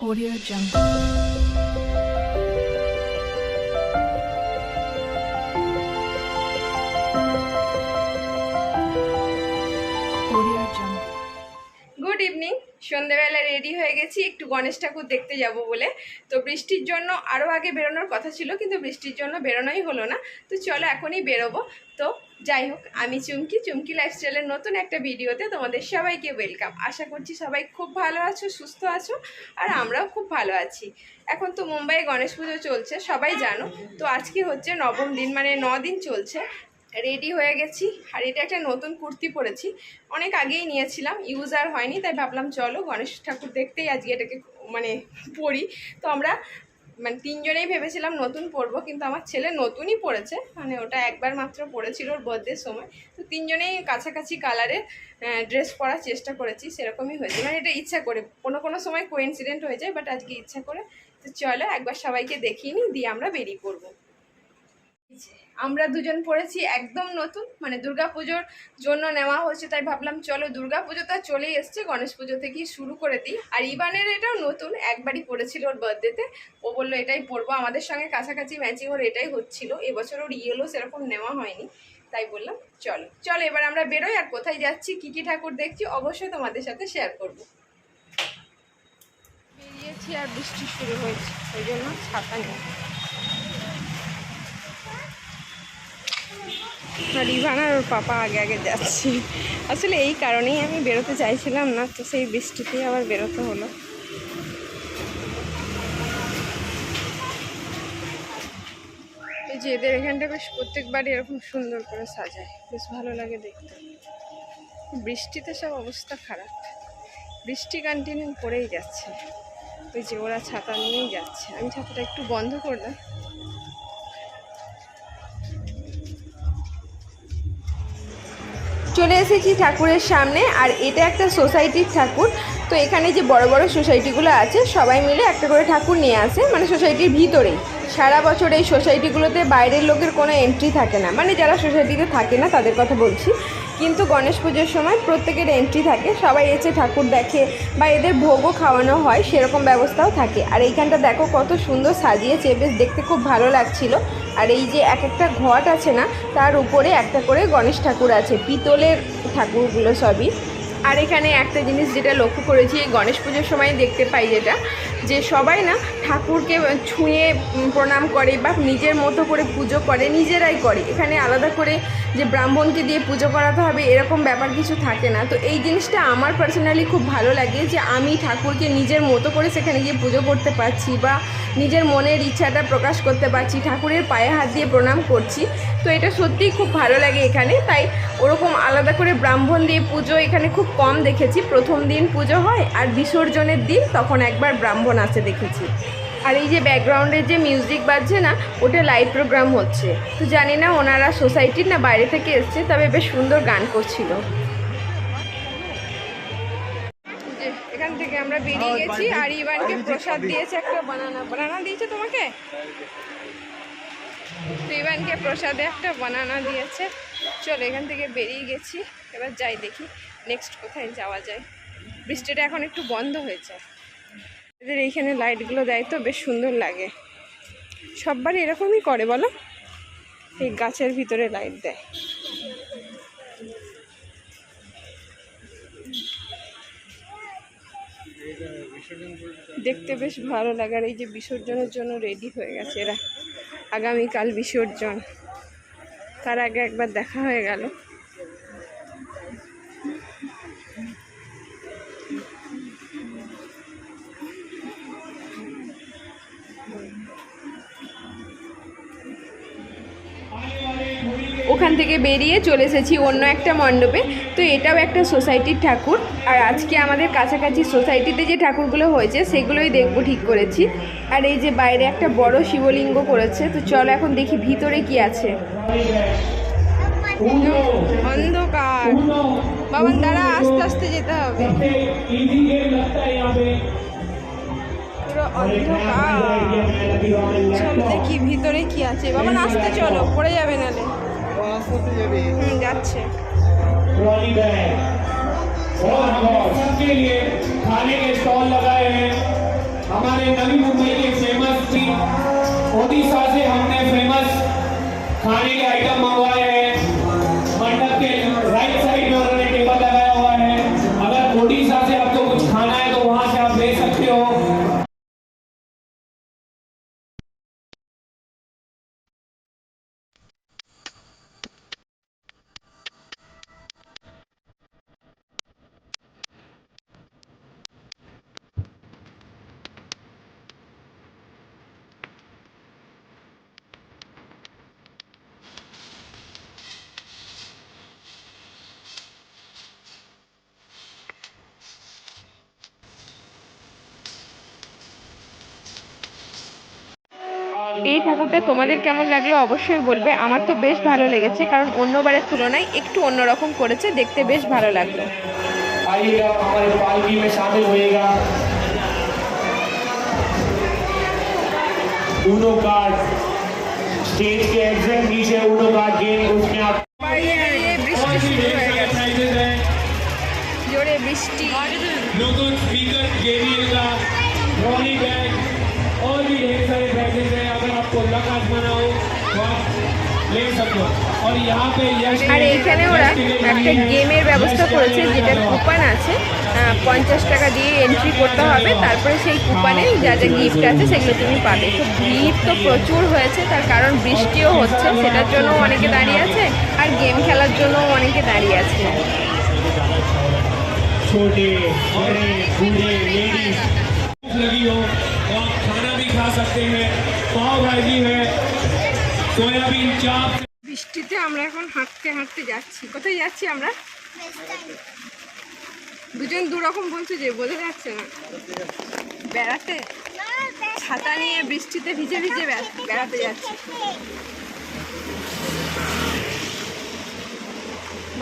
Audio Jungle. good evening সন্ধেবেলা ready হয়ে গেছি, একটু গণেশ ঠাকুর দেখতে যাব বলে। তো বৃষ্টির জন্য আরও আগে বেরোনোর কথা ছিল, কিন্তু বৃষ্টির জন্য বেরোনোই হলো না। তো চলো এখনই বেরোবো। তো যাই হোক, আমি চুমকি চুমকি লাইফস্টাইলের নতুন একটা ভিডিওতে তোমাদের সবাইকে ওয়েলকাম আশা করছি সবাই খুব ভালো আছো, সুস্থ আছো, আর আমরাও খুব ভালো আছি। এখন তো মুম্বাইয়ে গণেশ পুজো চলছে, সবাই জানো। তো আজকে হচ্ছে নবম দিন মানে ন দিন চলছে। রেডি হয়ে গেছি। আর এটা একটা নতুন কুর্তি পরেছি। অনেক আগেই নিয়েছিলাম ইউজ আর হয়নি, তাই ভাবলাম চলো গণেশ ঠাকুর দেখতেই আজকে এটাকে মানে পরি। তো আমরা মানে তিনজনেই ভেবেছিলাম নতুন পরবো, কিন্তু আমার ছেলে নতুনই পড়েছে মানে ওটা একবার মাত্র পড়েছিল ওর বার্থডের সময়। তো তিনজনেই কাছাকাছি কালারের ড্রেস পরার চেষ্টা করেছি, সেরকমই হয়েছে। মানে এটা ইচ্ছা করে, কোনো কোনো সময় কোইন্সিডেন্ট হয়ে যায় বাট আজকে ইচ্ছা করে। তো চলো একবার সবাইকে দেখিয়ে নিই, দিয়ে আমরা বেরিয়ে পড়ব। আমরা দুজন পড়েছি একদম নতুন মানে দুর্গা পুজোর জন্য নেওয়া হচ্ছে তাই ভাবলাম চলো দুর্গা পুজো তো চলেই এসছে, গণেশ পুজো থেকেই শুরু করে দিই। আর ইবানের এটাও নতুন, একবারই পড়েছিল ওর বার্থডেতে ও বলল, এটাই পরবো। আমাদের সঙ্গে কাছাকাছি ম্যাচিং ওর এটাই হচ্ছিল, এবছর ওর ইয়েলো সেরকম নেওয়া হয়নি, তাই বললাম, চলো। চলো, এবার আমরা বেরোই, আর কোথায় যাচ্ছি, কী কী ঠাকুর দেখছি, অবশ্যই তোমাদের সাথে শেয়ার করব। বেরিয়েছি আর বৃষ্টি শুরু হয়েছে, ওই জন্য ছাতা নেই। আর ইভান আর ওর পাপা আগে আগে যাচ্ছে। আসলে এই কারণেই আমি বেরোতে চাইছিলাম না, তো সেই বৃষ্টিতেই আবার বেরোতে হলো। এই যে এদের এখানটা বেশ প্রত্যেকবারই এরকম সুন্দর করে সাজায়, বেশ ভালো লাগে দেখতে। বৃষ্টিতে সব অবস্থা খারাপ। বৃষ্টি কন্টিনিউ করেই যাচ্ছে। ওই যে ওরা ছাতা নিয়েই যাচ্ছে। আমি ছাতাটা একটু বন্ধ করলাম। চলে এসেছি ঠাকুরের সামনে, আর এটা একটা সোসাইটির ঠাকুর। তো এখানে যে বড় বড় সোসাইটিগুলো আছে, সবাই মিলে একটা করে ঠাকুর নিয়ে আসে মানে সোসাইটির ভিতরেই। সারা বছর এই সোসাইটিগুলোতে বাইরের লোকের কোনো এন্ট্রি থাকে না মানে যারা সোসাইটিতে থাকে না, তাদের কথা বলছি। কিন্তু গণেশ পুজোর সময় প্রত্যেকের এন্ট্রি থাকে, সবাই এসে ঠাকুর দেখে বা এদের ভোগও খাওয়ানো হয়, সেরকম ব্যবস্থাও থাকে। আর এইখানটা দেখো কত সুন্দর সাজিয়েছে, বেশ দেখতে খুব ভালো লাগছিল। আর এই যে এক একটা ঘট আছে না, তার উপরে একটা করে গণেশ ঠাকুর আছে, পিতলের ঠাকুরগুলো সবই। আর এখানে একটা জিনিস যেটা লক্ষ্য করেছি, এই গণেশ পুজোর সময় দেখতে পাই যেটা, যে সবাই না ঠাকুরকে ছুঁয়ে প্রণাম করে বা নিজের মতো করে পুজো করে, নিজেরাই করে। এখানে আলাদা করে যে ব্রাহ্মণকে দিয়ে পুজো করাতে হবে, এরকম ব্যাপার কিছু থাকে না। তো এই জিনিসটা আমার পার্সোনালি খুব ভালো লাগে যে আমি ঠাকুরকে নিজের মতো করে সেখানে গিয়ে পুজো করতে পারছি বা নিজের মনের ইচ্ছাটা প্রকাশ করতে পারছি, ঠাকুরের পায়ে হাত দিয়ে প্রণাম করছি। তো এটা সত্যিই খুব ভালো লাগে এখানে। তাই ওরকম আলাদা করে ব্রাহ্মণ দিয়ে পুজো এখানে খুব কম দেখেছি। প্রথম দিন পুজো হয় আর বিসর্জনের দিন তখন একবার ব্রাহ্মণ আসে দেখেছি। আর এই যে ব্যাকগ্রাউন্ডের যে মিউজিক বাজছে না ওটা লাইভ প্রোগ্রাম হচ্ছে। তো জানি না ওনারা সোসাইটির না বাইরে থেকে এসছে তবে বেশ সুন্দর গান করছিল। এখান থেকে আমরা বেরিয়ে গেছি আর ইভানকে প্রসাদ দিয়েছে একটা বানানা বানানা দিয়েছে তোমাকে? তো ইভানকে প্রসাদে একটা বানানা দিয়েছে। চলো এখান থেকে বেরিয়ে গেছি এবার যাই দেখি। নেক্সট কোথায় যাওয়া যায়? বৃষ্টিটা এখন একটু বন্ধ হয়েছে। এদের এইখানে লাইটগুলো দেয় তো, বেশ সুন্দর লাগে। সববার এরকমই করে, বলো? এই গাছের ভিতরে লাইট দেয়। দেখতে বেশ ভালো লাগে আর এই যে বিসর্জনের জন্য রেডি হয়ে গেছে এরা। আগামীকাল বিসর্জন। তার আগে একবার দেখা হয়ে গেল। থেকে বেরিয়ে চলে এসেছি অন্য একটা মণ্ডপে। তো এটাও একটা সোসাইটির ঠাকুর। আর আজকে আমাদের কাছাকাছি সোসাইটিতে যে ঠাকুরগুলো হয়েছে সেগুলোই দেখব ঠিক করেছি। আর এই যে বাইরে একটা বড় শিবলিঙ্গ করেছে তো চলো এখন দেখি ভিতরে কি আছে। অন্ধকার। বাবান দাঁড়া আস্তে আস্তে যেতে হবে। পুরো অন্ধকার। চলো দেখি ভিতরে কি আছে। বাবান আসতে চলো পড়ে যাবে নালে। যাচ্ছে ट्रॉली बैग और सबके लिए खाने के स्टॉल लगाए हैं हमारे नवी मुंबई के फेमस स्ट्रीट ओडिशा से हमने फेमस खाने के आइटम मंगवाए हैं এই ঠাকুরটা তোমাদের কেমন লাগলো অবশ্যই বলবে আমার তো বেশ ভালো লেগেছে কারণ অন্যবারের তুলনায় একটু অন্যরকম করেছে দেখতে বেশ ভালো লাগলো आइएगा हमारे पालकी में शामिल होइएगा ऊनो कार्ड स्टेज के एग्जैक्ट नीचे ऊनो कार्ड गेम उसमें आप বৃষ্টি শুরু হয়ে গেছে प्राइजेस हैं জোরে বৃষ্টি लोगों स्पीकर जेबीएल का ट्रॉली बैग और भी ढेर सारे আর এইখানে ওরা একটা গেমের ব্যবস্থা করেছে যেটার কুপন আছে আহ, পঞ্চাশ টাকা দিয়ে এন্ট্রি করতে হবে তারপরে সেই কুপনে যা যা গিফট আছে সেগুলো তুমি পাবে তো ভিড় তো প্রচুর হয়েছে তার কারণ বৃষ্টিও হচ্ছে সেটার জন্য অনেকে দাঁড়িয়ে আছে আর গেম খেলার জন্য অনেকে দাঁড়িয়ে আছে छोटे बड़े बूढ़े लेडीज लगी हो तो आप खाना भी खा सकते हैं पाव भाजी है সয়াবিন চাপ। বৃষ্টিতে আমরা এখন হাঁটতে হাঁটতে যাচ্ছি। কোথায় যাচ্ছি আমরা? দুজন দুরকম বলছো যে, বোঝা যাচ্ছে না। বেড়াতে? ছাতা নিয়ে বৃষ্টিতে ভিজে ভিজে বেড়াতে যাচ্ছি।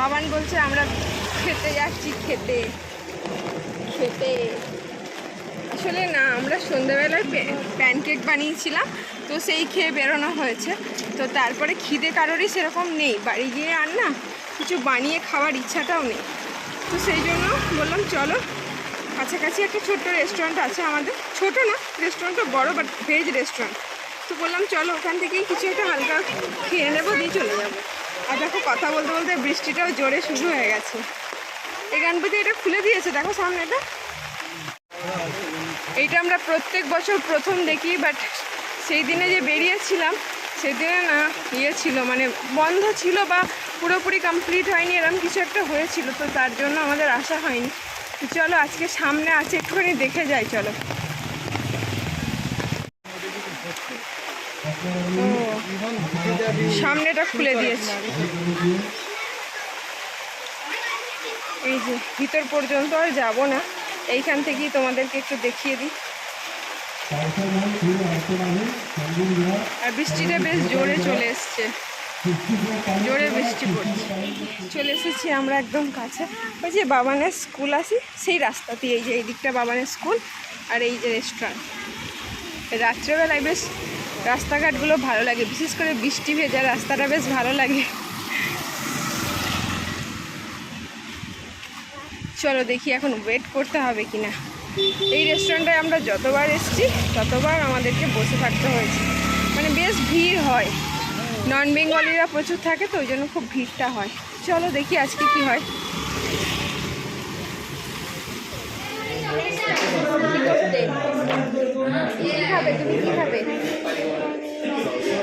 বাবান বলছে, আমরা খেতে যাচ্ছি, খেতে। খেতে। আসলে না আমরা সন্ধ্যাবেলায় প্যানকেক বানিয়েছিলাম, তো সেই খেয়ে বেরোনো হয়েছে। তো তারপরে খিদে কারোরই সেরকম নেই। বাড়ি গিয়ে আর না, কিছু বানিয়ে খাওয়ার ইচ্ছাটাও নেই। তো সেই জন্য বললাম, চলো, কাছাকাছি একটা ছোট্ট রেস্টুরেন্ট আছে আমাদের। ছোট না রেস্টুরেন্টটা বড় বাট ভেজ রেস্টুরেন্ট তো বললাম, চলো, ওখান থেকেই কিছু একটা হালকা খেয়ে নেব, দিয়ে চলে যাব। আর দেখো, কথা বলতে বলতে বৃষ্টিটাও জোরে শুরু হয়ে গেছে। এই গানপতি এটা খুলে দিয়েছে? দেখো সামনেটা। এইটা আমরা প্রত্যেক বছর প্রথম দেখি বাট সেই দিনে যে বেরিয়েছিলাম, সেদিনে না ইয়ে ছিল মানে বন্ধ ছিল বা পুরোপুরি কমপ্লিট হয়নি এরকম কিছু একটা হয়েছিল, তো তার জন্য আমাদের আসা হয়নি। চলো, আজকে সামনে আছে একটুখানি দেখে যাই, চলো। সামনেটা খুলে দিয়েছে। এই যে, ভিতর পর্যন্ত আর যাব না। এইখান থেকেই তোমাদেরকে একটু দেখিয়ে দিই। আর বৃষ্টিটা বেশ জোরে চলে এসছে। জোরে বৃষ্টি পড়ছে। চলে এসেছি আমরা একদম কাছে। ওই যে বাবানের স্কুল আসি সেই রাস্তাতেই, এই যে এই দিকটা বাবানের স্কুল আর এই যে রেস্টুরেন্ট রাত্রেবেলায় বেশ রাস্তাঘাটগুলো ভালো লাগে, বিশেষ করে বৃষ্টি ভেজা রাস্তাটা বেশ ভালো লাগে। চলো দেখি এখন ওয়েট করতে হবে কি না এই রেস্টুরেন্টে আমরা যতবার এসেছি, ততবার আমাদেরকে বসে থাকতে হয়েছে। মানে বেশ ভিড় হয়। নন বেঙ্গলিরা প্রচুর থাকে তো, ওই জন্য খুব ভিড়টা হয়। চলো দেখি আজকে কি হয়।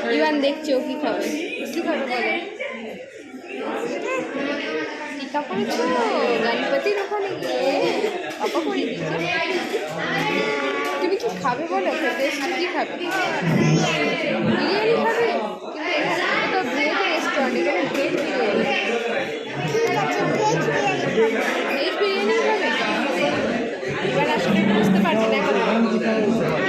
কি তুমি দেখছ কি খাবে? কি খাবে টিকা পড়েছো গণপতির ওখানে গিয়ে তুমি কি খাবে বলো এসছি কি খাবে বিরিয়ানি খাবে আসলে বুঝতে পারছি না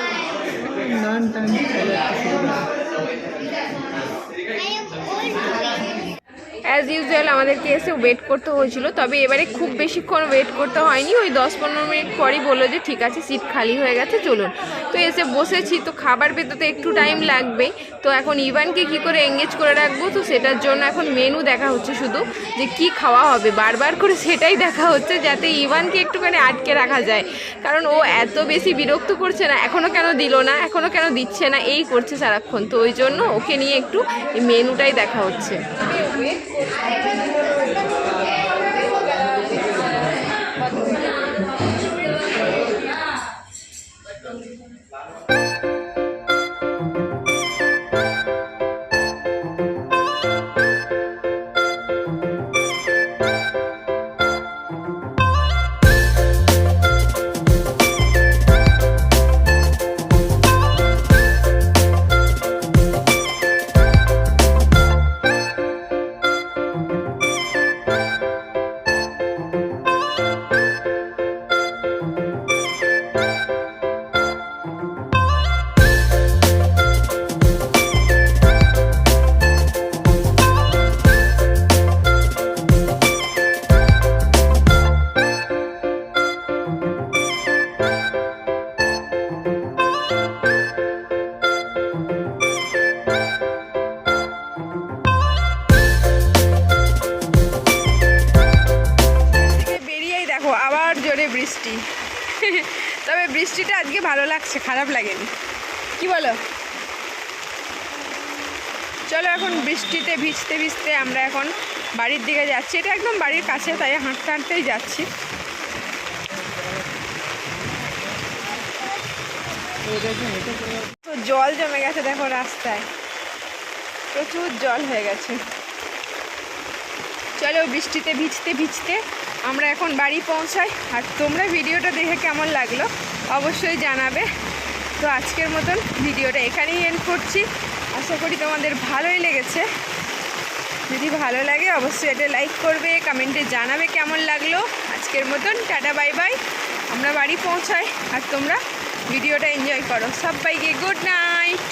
नॉन टाइम की शुरू অ্যাজ ইউজুয়াল আমাদেরকে এসে ওয়েট করতে হয়েছিল, তবে এবারে খুব বেশিক্ষণ ওয়েট করতে হয়নি। ওই দশ পনেরো মিনিট পরই বলল যে, ঠিক আছে সিট খালি হয়ে গেছে, চলুন। তো এসে বসেছি, তো খাবার পেতে তো একটু টাইম লাগবে। তো এখন ইভানকে কি করে এঙ্গেজ করে রাখব? তো সেটার জন্য এখন মেনু দেখা হচ্ছে শুধু, যে কি খাওয়া হবে। বারবার করে সেটাই দেখা হচ্ছে, যাতে ইভানকে একটুখানি আটকে রাখা যায়। কারণ ও এত বেশি বিরক্ত করছে না এখনও কেন দিল না এখনও কেন দিচ্ছে না, এই করছে সারাক্ষণ। তো ওই জন্য ওকে নিয়ে একটু মেনুটাই দেখা হচ্ছে। থেকে বৃষ্টিটা আজকে ভালো লাগছে, খারাপ লাগেনি। কি বলো? চলো এখন বৃষ্টিতে ভিজতে ভিজতে আমরা এখন বাড়ির দিকে যাচ্ছি। এটা একদম বাড়ির কাছে, তাই হাঁটতে হাঁটতেই যাচ্ছি। জল জমে গেছে, দেখো রাস্তায়। প্রচুর জল হয়ে গেছে। চলো বৃষ্টিতে ভিজতে ভিজতে আমরা এখন বাড়ি পৌঁছাই। আর তোমরা ভিডিওটা দেখে কেমন লাগল? অবশ্যই জানাবে। তো আজকের মতন ভিডিওটা এখানেই এন্ড করছি। আশা করি তোমাদের ভালোই লেগেছে। যদি ভালো লাগে অবশ্যই এটা লাইক করবে কমেন্টে জানাবে কেমন লাগল। আজকের মতন টাটা বাই বাই আমরা বাড়ি পৌঁছাই আর তোমরা ভিডিওটা এনজয় করো। সবাইকে গুড নাইট